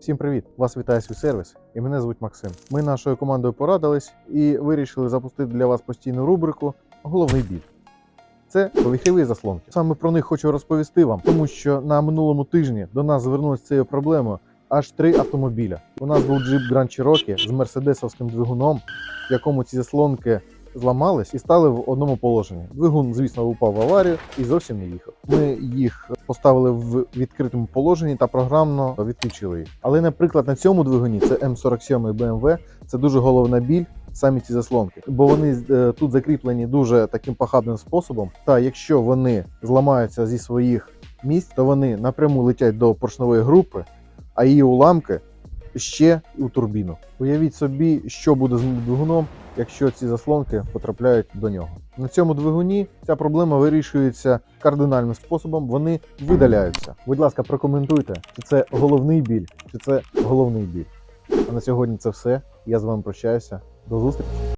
Всім привіт! Вас вітає свій сервіс, і мене звуть Максим. Ми нашою командою порадились і вирішили запустити для вас постійну рубрику Головний біль. Це повітрєві заслонки. Саме про них хочу розповісти вам, тому що на минулому тижні до нас звернулися з цією проблемою аж три автомобіля. У нас був джип Grand Cherokee з мерседесовським двигуном, в якому ці заслонки зламались і стали в одному положенні. Двигун, звісно, упав в аварію і зовсім не їхав. Ми їх поставили в відкритому положенні та програмно відключили їх. Але, наприклад, на цьому двигуні це М47 BMW, це дуже головна біль. Самі ці заслонки, бо вони е, тут закріплені дуже таким похабним способом. Та якщо вони зламаються зі своїх місць, то вони напряму летять до поршневої групи, а її уламки ще у турбіну. Уявіть собі, що буде з двигуном, якщо ці заслонки потрапляють до нього. На цьому двигуні ця проблема вирішується кардинальним способом. Вони видаляються. Будь ласка, прокоментуйте, чи це головний біль, чи це головний біль. А на сьогодні це все. Я з вами прощаюся. До зустрічі.